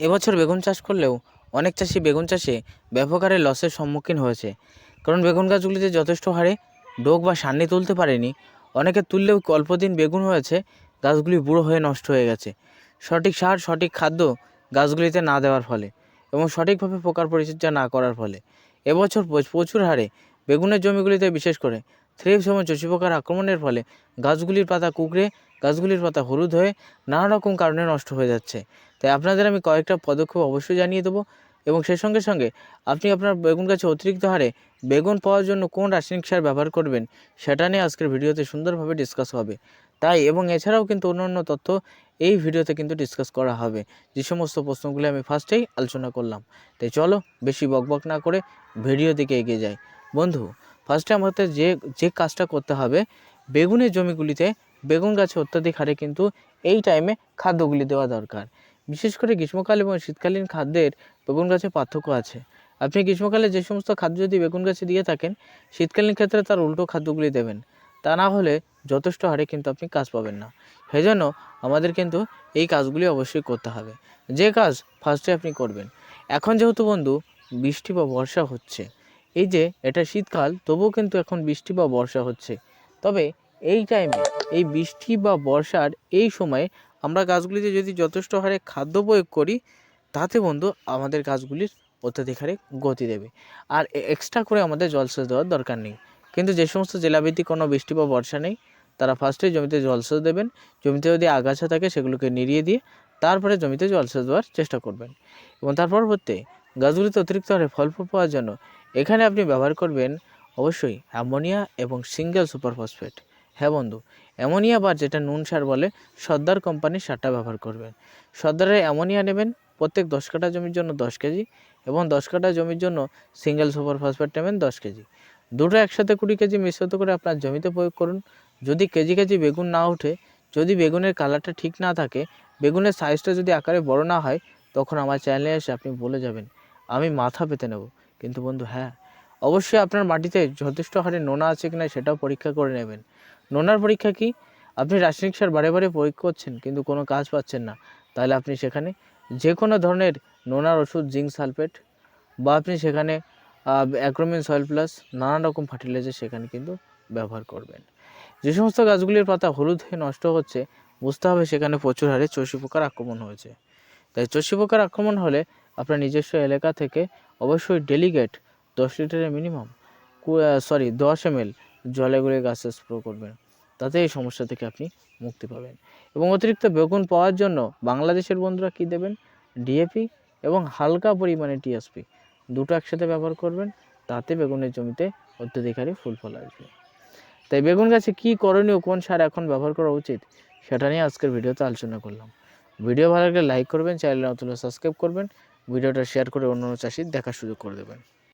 এবছর বেগুন চাষ করলেও অনেক চাষি বেগুন চাষে ব্যাপক হারে লসের সম্মুখীন হয়েছে। কারণ বেগুন গাছগুলিতে যথেষ্ট হারে ডোক বা সান্নি তুলতে পারেনি, অনেকে তুললেও অল্প দিন বেগুন হয়েছে, গাছগুলি বুড়ো হয়ে নষ্ট হয়ে গেছে। সঠিক সার, সঠিক খাদ্য গাছগুলিতে না দেওয়ার ফলে এবং সঠিকভাবে পোকার পরিচর্যা না করার ফলে এবছর প্রচুর হারে বেগুনের জমিগুলিতে বিশেষ করে থ্রিপস এবং চষি পোকার আক্রমণের ফলে গাছগুলির পাতা কুকড়ে, গাছগুলির পাতা হলুদ হয়ে নানা রকম কারণে নষ্ট হয়ে যাচ্ছে। তাই আপনাদের আমি কয়েকটা পদক্ষেপ অবশ্যই জানিয়ে দেবো এবং সেই সঙ্গে সঙ্গে আপনি আপনার বেগুন গাছে অতিরিক্ত হারে বেগুন পাওয়ার জন্য কোন রাসায়নিক সার ব্যবহার করবেন সেটা নিয়ে আজকের ভিডিওতে সুন্দরভাবে ডিসকাস হবে। তাই এবং এছাড়াও কিন্তু অন্যান্য তথ্য এই ভিডিওতে কিন্তু ডিসকাস করা হবে। যে সমস্ত প্রশ্নগুলি আমি ফার্স্টেই আলোচনা করলাম। তাই চলো বেশি বকবক না করে ভিডিও দিকে এগিয়ে যাই। বন্ধু, ফার্স্টে আমাদের যে যে কাজটা করতে হবে, বেগুনের জমিগুলিতে বেগুন গাছে অত্যাধিক হারে কিন্তু এই টাইমে খাদ্যগুলি দেওয়া দরকার। বিশেষ করে গ্রীষ্মকাল এবং শীতকালীন খাদ্যের বেগুন গাছে পার্থক্য আছে। আপনি গ্রীষ্মকালে যে সমস্ত খাদ্য যদি বেগুন গাছে দিয়ে থাকেন, শীতকালীন ক্ষেত্রে তার উল্টো খাদ্যগুলি দেবেন। তা না হলে যথেষ্ট হারে কিন্তু আপনি কাজ পাবেন না। সেজন্য আমাদের কিন্তু এই কাজগুলি অবশ্যই করতে হবে। যে কাজ ফার্স্টে আপনি করবেন। এখন যেহেতু বন্ধু, বৃষ্টি বা বর্ষা হচ্ছে, এই যে এটা শীতকাল, তবুও কিন্তু এখন বৃষ্টি বা বর্ষা হচ্ছে। তবে এই টাইমে এই বৃষ্টি বা বর্ষার এই সময়ে আমরা গাছগুলিতে যদি যথেষ্ট হারে খাদ্য প্রয়োগ করি, তাতে বন্ধু আমাদের গাছগুলির অত্যাধিক হারে গতি দেবে। আর এক্সট্রা করে আমাদের জলসেচ দেওয়ার দরকার নেই। কিন্তু যে সমস্ত জেলাভিত্তিক কোনো বৃষ্টি বা বর্ষা নেই, তারা ফার্স্টে জমিতে জলসেচ দেবেন, জমিতে যদি আগাছা থাকে সেগুলোকে নিড়িয়ে দিয়ে তারপরে জমিতে জলসেচ দেওয়ার চেষ্টা করবেন। এবং তার পরবর্তী, গাছগুলিতে অতিরিক্ত হারে ফল ফুল পাওয়ার জন্য এখানে আপনি ব্যবহার করবেন অবশ্যই অ্যামোনিয়া এবং সিঙ্গেল সুপার ফসফেট হ্যাঁ বন্ধু, অ্যামোনিয়া বা যেটা নুন সার বলে, সর্দার কোম্পানির সারটা ব্যবহার করবেন। সর্দারের অ্যামোনিয়া নেবেন, প্রত্যেক দশ কাঠা জমির জন্য দশ কেজি এবং দশ কাঠা জমির জন্য সিঙ্গেল সুপার ফসফেট নেবেন দশ কেজি। দুটো একসাথে কুড়ি কেজি মিশ্রিত করে আপনার জমিতে প্রয়োগ করুন। যদি কেজি কেজি বেগুন না ওঠে, যদি বেগুনের কালারটা ঠিক না থাকে, বেগুনের সাইজটা যদি আকারে বড় না হয়, তখন আমার চ্যানেলে এসে আপনি বলে যাবেন, আমি মাথা পেতে নেব। কিন্তু বন্ধু হ্যাঁ অবশ্যই আপনার মাটিতে যথেষ্ট হারে নোনা আছে কিনা সেটাও পরীক্ষা করে নেবেন। নোনার পরীক্ষা কি? আপনি রাসায়নিক সার বারে বারে প্রয়োগ করছেন কিন্তু কোনো কাজ পাচ্ছেন না। তাহলে আপনি সেখানে যে কোনো ধরনের নোনার ওষুধ, জিঙ্ক সালফেট বা আপনি সেখানে অ্যাক্রোমিন সয়েল প্লাস নানা রকম ফার্টিলাইজার সেখানে কিন্তু ব্যবহার করবেন। যে সমস্ত গাছগুলির পাতা হলুদ হয়ে নষ্ট হচ্ছে, বুঝতে হবে সেখানে প্রচুর হারে চষি পোকার আক্রমণ হয়েছে। তাই চষি পোকার আক্রমণ হলে আপনার নিজস্ব এলাকা থেকে অবশ্যই ডেলিগেট দশ লিটারের মিনিমাম সরি দশ এম এল জলে গুলে গাছে স্প্রে করবেন। তাতে এই সমস্যা থেকে আপনি মুক্তি পাবেন। এবং অতিরিক্ত বেগুন পাওয়ার জন্য বাংলাদেশের বন্ধুরা কী দেবেন? ডিএপি এবং হালকা পরিমাণে টিএসপি দুটো একসাথে ব্যবহার করবেন, তাতে বেগুনের জমিতে অত্যধিক হারে ফুল ফল আসবে। তাই বেগুন গাছে কী করণীয়, কোন সার এখন ব্যবহার করা উচিত, সেটা নিয়ে আজকের ভিডিওতে আলোচনা করলাম। ভিডিও ভালো লাগলে লাইক করবেন, চ্যানেল নতুন সাবস্ক্রাইব করবেন, ভিডিওটা শেয়ার করে অন্য চাষির দেখার সুযোগ করে দেবেন।